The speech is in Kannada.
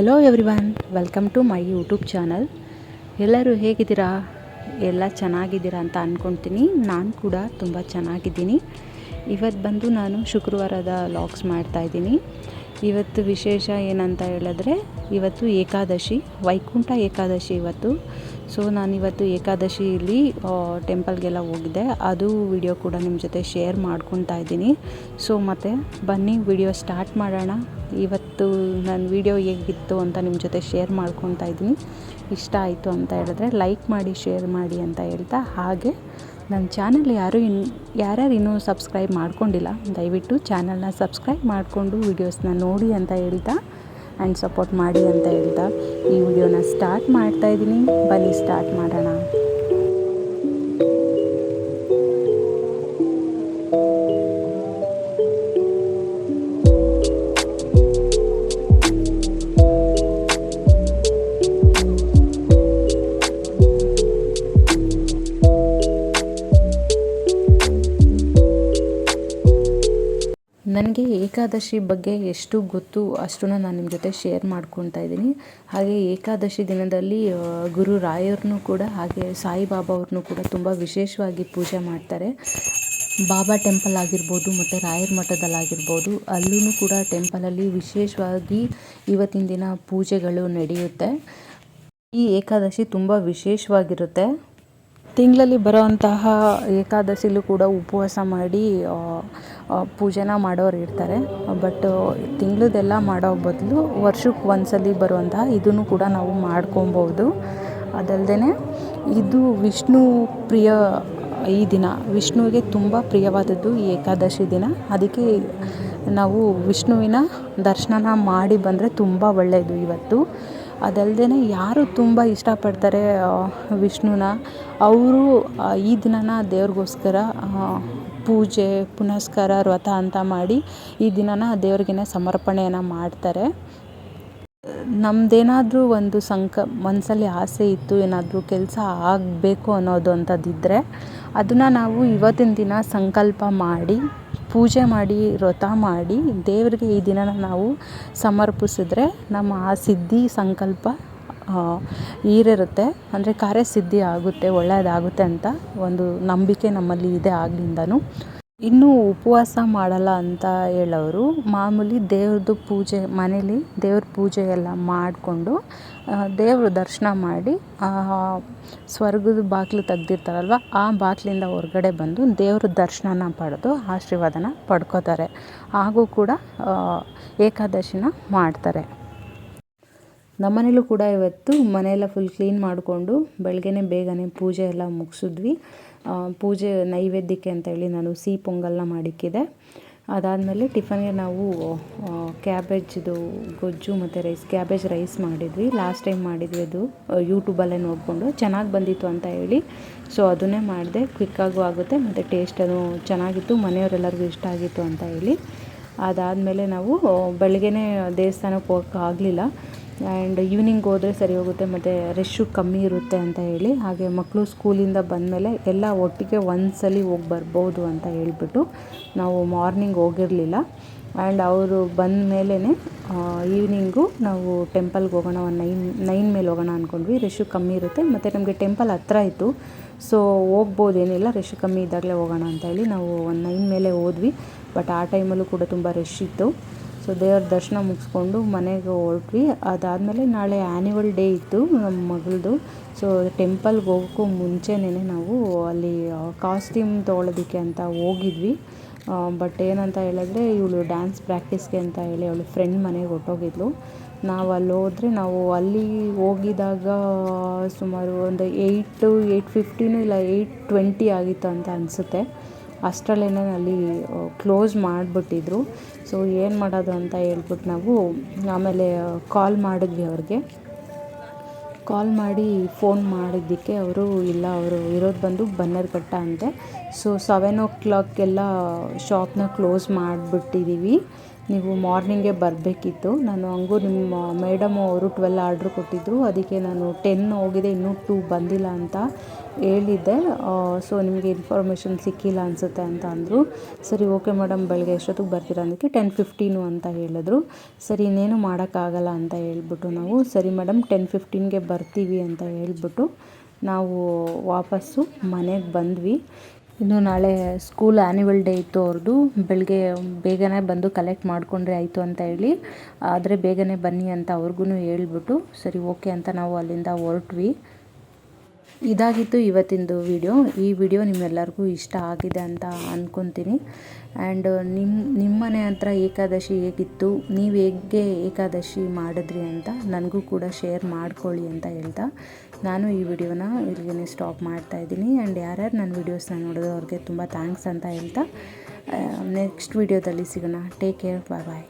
Hello everyone welcome to my YouTube channel ಎಲ್ಲರೂ ಹೇಗಿದ್ದೀರಾ? ಎಲ್ಲ ಚೆನ್ನಾಗಿದ್ದೀರಾ ಅಂತ ಅಂದ್ಕೊಳ್ತೀನಿ ನಾನು ಕೂಡ ತುಂಬ ಚೆನ್ನಾಗಿದ್ದೀನಿ. ಇವತ್ತು ಬಂದು ನಾನು ಶುಕ್ರವಾರದ ಲಾಗ್ಸ್ ಮಾಡ್ತಾಯಿದ್ದೀನಿ ಇವತ್ತು ವಿಶೇಷ ಏನಂತ ಹೇಳಿದ್ರೆ, ಇವತ್ತು ಏಕಾದಶಿ, ವೈಕುಂಠ ಏಕಾದಶಿ ಇವತ್ತು. ಸೊ ನಾನಿವತ್ತು ಏಕಾದಶಿಯಲ್ಲಿ ಟೆಂಪಲ್ಗೆಲ್ಲ ಹೋಗಿದ್ದೆ. ಅದು ವಿಡಿಯೋ ಕೂಡ ನಿಮ್ಮ ಜೊತೆ ಶೇರ್ ಮಾಡ್ಕೊತಾ ಇದ್ದೀನಿ. ಸೊ ಮತ್ತು ಬನ್ನಿ ವಿಡಿಯೋ ಸ್ಟಾರ್ಟ್ ಮಾಡೋಣ. ಇವತ್ತು ನನ್ನ ವಿಡಿಯೋ ಹೇಗಿತ್ತು ಅಂತ ನಿಮ್ಮ ಜೊತೆ ಶೇರ್ ಮಾಡ್ಕೊತಾ ಇದ್ದೀನಿ. ಇಷ್ಟ ಆಯಿತು ಅಂತ ಹೇಳಿದ್ರೆ ಲೈಕ್ ಮಾಡಿ ಶೇರ್ ಮಾಡಿ ಅಂತ ಹೇಳ್ತಾ, ಹಾಗೆ ನನ್ನ ಚಾನಲ್ ಯಾರು ಇನ್ ಯಾರ್ಯಾರು ಇನ್ನೂ ಸಬ್ಸ್ಕ್ರೈಬ್ ಮಾಡ್ಕೊಂಡಿಲ್ಲ, ದಯವಿಟ್ಟು ಚಾನಲ್ನ ಸಬ್ಸ್ಕ್ರೈಬ್ ಮಾಡಿಕೊಂಡು ವೀಡಿಯೋಸ್ನ ನೋಡಿ ಅಂತ ಹೇಳ್ತಾ ಆ್ಯಂಡ್ ಸಪೋರ್ಟ್ ಮಾಡಿ ಅಂತ ಹೇಳ್ತಾ ಈ ವಿಡಿಯೋನ ಸ್ಟಾರ್ಟ್ ಮಾಡ್ತಾಯಿದ್ದೀನಿ ಬನ್ನಿ ಸ್ಟಾರ್ಟ್ ಮಾಡೋಣ. ನನಗೆ ಏಕಾದಶಿ ಬಗ್ಗೆ ಎಷ್ಟು ಗೊತ್ತು ಅಷ್ಟನ್ನು ನಾನು ನಿಮ್ಮ ಜೊತೆ ಶೇರ್ ಮಾಡ್ಕೊತಾ ಇದ್ದೀನಿ. ಹಾಗೆ ಏಕಾದಶಿ ದಿನದಲ್ಲಿ ಗುರು ರಾಯರ್ನು ಕೂಡ, ಹಾಗೆ ಸಾಯಿಬಾಬಾ ಅವ್ರನ್ನೂ ಕೂಡ ತುಂಬ ವಿಶೇಷವಾಗಿ ಪೂಜೆ ಮಾಡ್ತಾರೆ. ಬಾಬಾ ಟೆಂಪಲ್ ಆಗಿರ್ಬೋದು, ಮತ್ತು ರಾಯರ ಮಠದಲ್ಲಾಗಿರ್ಬೋದು ಅಲ್ಲೂ ಕೂಡ ಟೆಂಪಲಲ್ಲಿ ವಿಶೇಷವಾಗಿ ಇವತ್ತಿನ ದಿನ ಪೂಜೆಗಳು ನಡೆಯುತ್ತೆ. ಈ ಏಕಾದಶಿ ತುಂಬ ವಿಶೇಷವಾಗಿರುತ್ತೆ. ತಿಂಗಳಲ್ಲಿ ಬರೋವಂತಹ ಏಕಾದಶಿಲೂ ಕೂಡ ಉಪವಾಸ ಮಾಡಿ ಪೂಜೆನ ಮಾಡೋರು ಇರ್ತಾರೆ. ಬಟ್ ತಿಂಗಳದೆಲ್ಲ ಮಾಡೋ ಬದಲು ವರ್ಷಕ್ಕೆ ಒಂದ್ಸಲಿ ಬರುವಂತಹ ಇದನ್ನು ಕೂಡ ನಾವು ಮಾಡ್ಕೊಬೋದು. ಅದಲ್ಲದೆ ಇದು ವಿಷ್ಣು ಪ್ರಿಯ ಈ ದಿನ. ವಿಷ್ಣುವಿಗೆ ತುಂಬ ಪ್ರಿಯವಾದದ್ದು ಈ ಏಕಾದಶಿ ದಿನ. ಅದಕ್ಕೆ ನಾವು ವಿಷ್ಣುವಿನ ದರ್ಶನ ಮಾಡಿ ಬಂದರೆ ತುಂಬ ಒಳ್ಳೆಯದು ಇವತ್ತು. ಅದಲ್ಲದೆ ಯಾರು ತುಂಬ ಇಷ್ಟಪಡ್ತಾರೆ ವಿಷ್ಣುನ. ಅವರು ಈ ದಿನನ ದೇವ್ರಿಗೋಸ್ಕರ ಪೂಜೆ, ಪುನಸ್ಕಾರ, ವ್ರತ ಅಂತ ಮಾಡಿ ಈ ದಿನನ ದೇವ್ರಿಗೇ ಸಮರ್ಪಣೆಯನ್ನು ಮಾಡ್ತಾರೆ. ನಮ್ಮದೇನಾದರೂ ಒಂದು ಸಂಕ ಮನಸ್ಸಲ್ಲಿ ಆಸೆ ಇತ್ತು, ಏನಾದರೂ ಕೆಲಸ ಆಗಬೇಕು ಅನ್ನೋದು ಅಂಥದ್ದಿದ್ದರೆ ಅದನ್ನು ನಾವು ಇವತ್ತಿನ ದಿನ ಸಂಕಲ್ಪ ಮಾಡಿ ಪೂಜೆ ಮಾಡಿ, ವ್ರತ ಮಾಡಿ ದೇವರಿಗೆ ಈ ದಿನನ ನಾವು ಸಮರ್ಪಿಸಿದ್ರೆ ನಮ್ಮ ಆ ಸಿದ್ಧಿ ಸಂಕಲ್ಪ ಈರಿರುತ್ತೆ. ಅಂದರೆ ಕಾರ್ಯಸಿದ್ಧಿ ಆಗುತ್ತೆ ಒಳ್ಳೆಯದಾಗುತ್ತೆ ಅಂತ ಒಂದು ನಂಬಿಕೆ ನಮ್ಮಲ್ಲಿ ಇದೆ ಆಗ್ಲಿಂದನೂ. ಇನ್ನು ಉಪವಾಸ ಮಾಡಲ್ಲ ಅಂತ ಹೇಳೋರು. ಮಾಮೂಲಿ ದೇವ್ರದ್ದು ಪೂಜೆ, ಮನೇಲಿ ದೇವ್ರ ಪೂಜೆ ಎಲ್ಲ ಮಾಡಿಕೊಂಡು ದೇವ್ರ ದರ್ಶನ ಮಾಡಿ ಸ್ವರ್ಗದ ಬಾಗಿಲು ತೆಗ್ದಿರ್ತಾರಲ್ವ, ಆ ಬಾಗಿಲಿಂದ ಹೊರಗಡೆ ಬಂದು ದೇವ್ರ ದರ್ಶನನ ಪಡೆದು ಆಶೀರ್ವಾದನ ಪಡ್ಕೋತಾರೆ. ಹಾಗೂ ಕೂಡ ಏಕಾದಶಿನ ಮಾಡ್ತಾರೆ. ನಮ್ಮನೇಲೂ ಕೂಡ ಇವತ್ತು ಮನೆಯೆಲ್ಲ ಫುಲ್ ಕ್ಲೀನ್ ಮಾಡಿಕೊಂಡು ಬೆಳಗ್ಗೆನೇ ಬೇಗನೆ ಪೂಜೆ ಎಲ್ಲ ಮುಗಿಸಿದ್ವಿ. ಪೂಜೆ ನೈವೇದ್ಯಕ್ಕೆ ಅಂತೇಳಿ ನಾನು ಸಿಹಿ ಪೊಂಗಲ್ನ ಮಾಡಿಕ್ಕಿದೆ. ಅದಾದಮೇಲೆ ಟಿಫನ್ಗೆ ನಾವು ಕ್ಯಾಬೇಜ್ದು ಗೊಜ್ಜು ಮತ್ತು ರೈಸ್, ಕ್ಯಾಬೇಜ್ ರೈಸ್ ಮಾಡಿದ್ವಿ. ಲಾಸ್ಟ್ ಟೈಮ್ ಮಾಡಿದ್ವಿ ಅದು ಯೂಟ್ಯೂಬಲ್ಲೇ ನೋಡಿಕೊಂಡು. ಚೆನ್ನಾಗಿ ಬಂದಿತ್ತು ಅಂತ ಹೇಳಿ. ಸೊ, ಅದನ್ನೇ ಮಾಡಿದೆ. ಕ್ವಿಕ್ಕಾಗೂ ಆಗುತ್ತೆ, ಮತ್ತು ಟೇಸ್ಟ್ ಅದು ಚೆನ್ನಾಗಿತ್ತು, ಮನೆಯವರೆಲ್ಲರಿಗೂ ಇಷ್ಟ ಆಗಿತ್ತು ಅಂತ ಹೇಳಿ. ಅದಾದಮೇಲೆ ನಾವು, ಬೆಳಗ್ಗೆನೇ ದೇವಸ್ಥಾನಕ್ಕೆ ಹೋಗೋಕೆ ಆಗಲಿಲ್ಲ ಆ್ಯಂಡ್ ಈವ್ನಿಂಗ್ ಹೋದರೆ ಸರಿ ಹೋಗುತ್ತೆ, ಮತ್ತು ರಶ್ಶು ಕಮ್ಮಿ ಇರುತ್ತೆ ಅಂತ ಹೇಳಿ, ಹಾಗೆ ಮಕ್ಕಳು ಸ್ಕೂಲಿಂದ ಬಂದಮೇಲೆ ಎಲ್ಲ ಒಟ್ಟಿಗೆ ಒಂದ್ಸಲಿ ಹೋಗಿ ಬರ್ಬೋದು ಅಂತ ಹೇಳಿಬಿಟ್ಟು ನಾವು ಮಾರ್ನಿಂಗ್ ಹೋಗಿರಲಿಲ್ಲ. ಆ್ಯಂಡ್ ಅವರು ಬಂದ ಮೇಲೇ ಈವ್ನಿಂಗು ನಾವು ಟೆಂಪಲ್ಗೆ ಹೋಗೋಣ, ಒಂದು ನೈನ್ ನೈನ್ ಮೇಲೆ ಹೋಗೋಣ ಅಂದ್ಕೊಂಡ್ವಿ ರಶ್ಶು ಕಮ್ಮಿ ಇರುತ್ತೆ, ಮತ್ತು ನಮಗೆ ಟೆಂಪಲ್ ಹತ್ರ ಇತ್ತು. ಸೊ ಹೋಗ್ಬೋದೇನಿಲ್ಲ ರಶ್ ಕಮ್ಮಿ ಇದ್ದಾಗಲೇ ಹೋಗೋಣ ಅಂತ ಹೇಳಿ ನಾವು ಒಂದು ನೈನ್ ಮೇಲೆ ಹೋದ್ವಿ. ಬಟ್ ಆ ಟೈಮಲ್ಲೂ ಕೂಡ ತುಂಬ ರಶ್ ಇತ್ತು. ಸೊ ದೇವ್ರ ದರ್ಶನ ಮುಗಿಸ್ಕೊಂಡು ಮನೆಗೆ ಹೊರಟ್ವಿ. ಅದಾದಮೇಲೆ ನಾಳೆ ಆ್ಯನಿವಲ್ ಡೇ ಇತ್ತು ನಮ್ಮ ಮಗಳದು. ಸೊ ಟೆಂಪಲ್ಗೆ ಹೋಗೋಕ್ಕೂ ಮುಂಚೆನೇ ನಾವು ಅಲ್ಲಿ ಕಾಸ್ಟ್ಯೂಮ್ ತೊಗೊಳೋದಕ್ಕೆ ಅಂತ ಹೋಗಿದ್ವಿ. ಬಟ್ ಏನಂತ ಹೇಳಿದ್ರೆ ಇವಳು ಡ್ಯಾನ್ಸ್ ಪ್ರಾಕ್ಟೀಸ್ಗೆ ಅಂತ ಹೇಳಿ ಅವಳು ಫ್ರೆಂಡ್ ಮನೆಗೆ ಹೊರಟೋಗಿದ್ಲು. ನಾವು ಅಲ್ಲಿ ಹೋದರೆ ನಾವು ಅಲ್ಲಿ ಹೋಗಿದಾಗ ಸುಮಾರು ಒಂದು ಏಯ್ಟು ಏಯ್ಟ್ ಫಿಫ್ಟಿನೂ ಇಲ್ಲ ಏಯ್ಟ್ ಟ್ವೆಂಟಿ ಆಗಿತ್ತು ಅಂತ ಅನಿಸುತ್ತೆ. ಅಷ್ಟರಲ್ಲೇ ಅಲ್ಲಿ ಕ್ಲೋಸ್ ಮಾಡಿಬಿಟ್ಟಿದ್ರು. ಸೊ ಏನು ಮಾಡೋದು ಅಂತ ಹೇಳ್ಬಿಟ್ಟು ನಾವು ಆಮೇಲೆ ಕಾಲ್ ಮಾಡಿದ್ವಿ ಅವ್ರಿಗೆ. ಕಾಲ್ ಮಾಡಿ ಫೋನ್ ಮಾಡಿದ್ದಕ್ಕೆ ಅವರು, ಇಲ್ಲ, ಅವರು ಇರೋದು ಬಂದು ಬನ್ನರ್ಘಟ್ಟ ಅಂತೆ. ಸೊ ಸೆವೆನ್ ಓ ಕ್ಲಾಕ್ಗೆಲ್ಲ ಶಾಪ್ನ ಕ್ಲೋಸ್ ಮಾಡಿಬಿಟ್ಟಿದ್ದೀವಿ ನೀವು ಮಾರ್ನಿಂಗೇ ಬರಬೇಕಿತ್ತು. ನಾನು ಹಂಗೂ ನಿಮ್ಮ ಮೇಡಮು ಅವರು ಟ್ವೆಲ್ ಆರ್ಡ್ರ್ ಕೊಟ್ಟಿದ್ದರು ಅದಕ್ಕೆ ನಾನು ಟೆನ್ ಹೋಗಿದೆ, ಇನ್ನೂ ಟೂ ಬಂದಿಲ್ಲ ಅಂತ ಹೇಳಿದ್ದೆ. ಸೊ ನಿಮಗೆ ಇನ್ಫಾರ್ಮೇಷನ್ ಸಿಕ್ಕಿಲ್ಲ ಅನಿಸುತ್ತೆ ಅಂತ ಅಂದರು. ಸರಿ, ಓಕೆ ಮೇಡಮ್, ಬೆಳಗ್ಗೆ ಎಷ್ಟೊತ್ತಿಗೆ ಬರ್ತೀರಾ ಅಂದಕ್ಕೆ ಟೆನ್ ಫಿಫ್ಟೀನು ಅಂತ ಹೇಳಿದ್ರು. ಸರಿ, ಇನ್ನೇನು ಮಾಡೋಕ್ಕಾಗಲ್ಲ ಅಂತ ಹೇಳ್ಬಿಟ್ಟು ನಾವು, ಸರಿ ಮೇಡಮ್, ಟೆನ್ ಫಿಫ್ಟೀನ್ಗೆ ಬರ್ತೀವಿ ಅಂತ ಹೇಳ್ಬಿಟ್ಟು ನಾವು ವಾಪಸ್ಸು ಮನೆಗೆ ಬಂದ್ವಿ. ಇನ್ನು ನಾಳೆ ಸ್ಕೂಲ್ ಆ್ಯನ್ಯುವಲ್ ಡೇ ಇತ್ತು ಅವ್ರದ್ದು. ಬೆಳಗ್ಗೆ ಬೇಗನೆ ಬಂದು ಕಲೆಕ್ಟ್ ಮಾಡಿಕೊಂಡ್ರೆ ಆಯಿತು ಅಂತ ಹೇಳಿ. ಆದರೆ ಬೇಗನೆ ಬನ್ನಿ ಅಂತ ಅವ್ರಿಗೂ ಹೇಳ್ಬಿಟ್ಟು, ಸರಿ ಓಕೆ ಅಂತ ನಾವು ಅಲ್ಲಿಂದ ಹೊರಟ್ವಿ. ಇದಾಗಿತ್ತು ಇವತ್ತಿಂದು ವಿಡಿಯೋ. ಈ ವಿಡಿಯೋ ನಿಮ್ಮೆಲ್ಲರಿಗೂ ಇಷ್ಟ ಆಗಿದೆ ಅಂತ ಅಂದ್ಕೊತೀನಿ ಆ್ಯಂಡ್ ನಿಮ್ಮ ನಿಮ್ಮನೆ ಹತ್ರ ಏಕಾದಶಿ ಹೇಗಿತ್ತು? ನೀವು ಹೇಗೆ ಏಕಾದಶಿ ಮಾಡಿದ್ರಿ ಅಂತ ನನಗೂ ಕೂಡ ಶೇರ್ ಮಾಡ್ಕೊಳ್ಳಿ ಅಂತ ಹೇಳ್ತಾ ನಾನು ಈ ವಿಡಿಯೋನ ಇಲ್ಲಿಗೆ ಸ್ಟಾಪ್ ಮಾಡ್ತಾ ಇದ್ದೀನಿ. ಆ್ಯಂಡ್ ಯಾರ್ಯಾರು ನನ್ನ ವೀಡಿಯೋಸ್ನ ನೋಡಿದ್ರು ಅವ್ರಿಗೆ ತುಂಬ ಥ್ಯಾಂಕ್ಸ್ ಅಂತ ಹೇಳ್ತಾ ನೆಕ್ಸ್ಟ್ ವಿಡಿಯೋದಲ್ಲಿ ಸಿಗೋಣ. ಟೇಕ್ ಕೇರ್ ಬಾಯ್ ಬಾಯ್